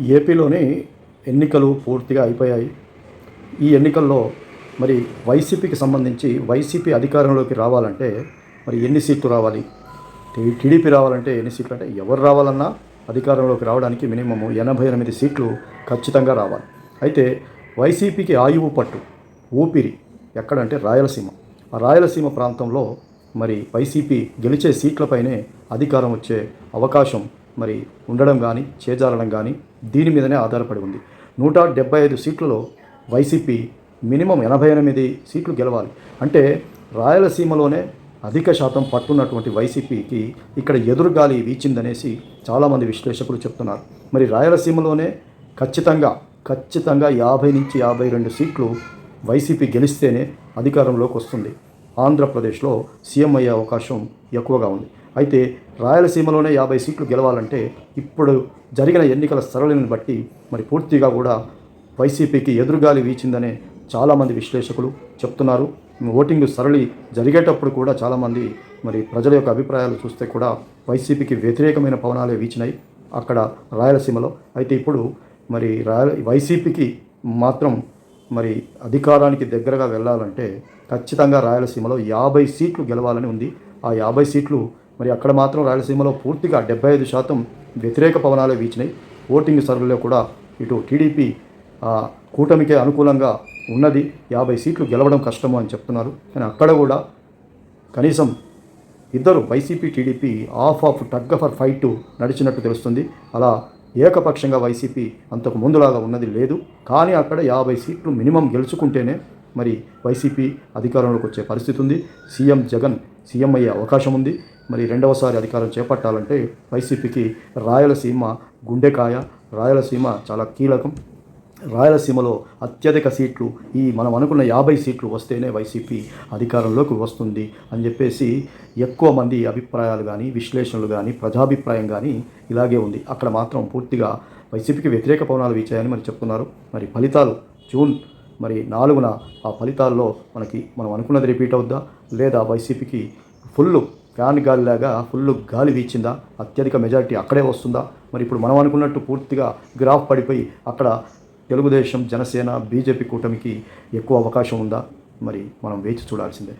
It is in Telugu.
ఏపీలోని ఎన్నికలు పూర్తిగా అయిపోయాయి. ఈ ఎన్నికల్లో మరి వైసీపీకి సంబంధించి వైసీపీ అధికారంలోకి రావాలంటే మరి ఎన్ని సీట్లు రావాలి? టీడీపీ రావాలంటే ఎన్ని సీట్లు? అంటే ఎవరు రావాలన్నా అధికారంలోకి రావడానికి మినిమం ఎనభై ఎనిమిది సీట్లు ఖచ్చితంగా రావాలి. అయితే వైసీపీకి ఆయువు పట్టు ఊపిరి ఎక్కడంటే రాయలసీమ. ఆ రాయలసీమ ప్రాంతంలో మరి వైసీపీ గెలిచే సీట్లపైనే అధికారం వచ్చే అవకాశం మరి ఉండడం కానీ చేజారడం కానీ దీని మీదనే ఆధారపడి ఉంది. నూట డెబ్బై ఐదు సీట్లలో వైసీపీ మినిమం ఎనభై ఎనిమిది సీట్లు గెలవాలి. అంటే రాయలసీమలోనే అధిక శాతం పట్టున్నటువంటి వైసీపీకి ఇక్కడ ఎదురుగాలి వీచిందనేసి చాలామంది విశ్లేషకులు చెప్తున్నారు. మరి రాయలసీమలోనే ఖచ్చితంగా ఖచ్చితంగా యాభై నుంచి యాభై రెండు సీట్లు వైసీపీ గెలిస్తేనే అధికారంలోకి వస్తుంది. ఆంధ్రప్రదేశ్లో సీఎం అయ్యే అవకాశం ఎక్కువగా ఉంది. అయితే రాయలసీమలోనే యాభై సీట్లు గెలవాలంటే ఇప్పుడు జరిగిన ఎన్నికల సరళిని బట్టి మరి పూర్తిగా కూడా వైసీపీకి ఎదురుగాలి వీచిందనే చాలామంది విశ్లేషకులు చెప్తున్నారు. ఓటింగ్ సరళి జరిగేటప్పుడు కూడా చాలామంది మరి ప్రజల యొక్క అభిప్రాయాలు చూస్తే కూడా వైసీపీకి వ్యతిరేకమైన పవనాలే వీచినాయి అక్కడ రాయలసీమలో. అయితే ఇప్పుడు మరి రాయల వైసీపీకి మాత్రం మరి అధికారానికి దగ్గరగా వెళ్ళాలంటే ఖచ్చితంగా రాయలసీమలో యాభై సీట్లు గెలవాలని ఉంది. ఆ యాభై సీట్లు మరి అక్కడ మాత్రం రాయలసీమలో పూర్తిగా డెబ్బై ఐదు శాతం వ్యతిరేక పవనాలే వీచినాయి. ఓటింగ్ సర్వేలో కూడా ఇటు టీడీపీ కూటమికే అనుకూలంగా ఉన్నది. యాభై సీట్లు గెలవడం కష్టము అని చెప్తున్నారు. కానీ అక్కడ కూడా కనీసం ఇద్దరు YCP TDP of of tug for fight నడిచినట్టు తెలుస్తుంది. అలా ఏకపక్షంగా వైసీపీ అంతకు ముందులాగా ఉన్నది లేదు. కానీ అక్కడ యాభై సీట్లు మినిమం గెలుచుకుంటేనే మరి వైసీపీ అధికారంలోకి వచ్చే పరిస్థితి ఉంది. సీఎం జగన్ సీఎం అయ్యే అవకాశం ఉంది. మరి రెండవసారి అధికారం చేపట్టాలంటే వైసీపీకి రాయలసీమ గుండెకాయ. రాయలసీమ చాలా కీలకం. రాయలసీమలో అత్యధిక సీట్లు ఈ మనం అనుకున్న యాభై సీట్లు వస్తేనే వైసీపీ అధికారంలోకి వస్తుంది అని చెప్పేసి ఎక్కువ మంది అభిప్రాయాలు కానీ విశ్లేషణలు కానీ ప్రజాభిప్రాయం కానీ ఇలాగే ఉంది. అక్కడ మాత్రం పూర్తిగా వైసీపీకి వ్యతిరేక పవనాలు వీచాయని మరి చెప్తున్నారు. మరి ఫలితాలు జూన్ మరి నాలుగున ఆ ఫలితాల్లో మనకి మనం అనుకున్నది రిపీట్ అవుద్దా? లేదా వైసీపీకి ఫుల్ ఫ్యాన్ గాలిలాగా ఫుల్ గాలి వీచిందా? అత్యధిక మెజారిటీ అక్కడే వస్తుందా? మరి ఇప్పుడు మనం అనుకున్నట్టు పూర్తిగా గ్రాఫ్ పడిపోయి అక్కడ తెలుగుదేశం జనసేన బీజేపీ కూటమికి ఎక్కువ అవకాశం ఉందా? మరి మనం వేచి చూడాల్సిందే.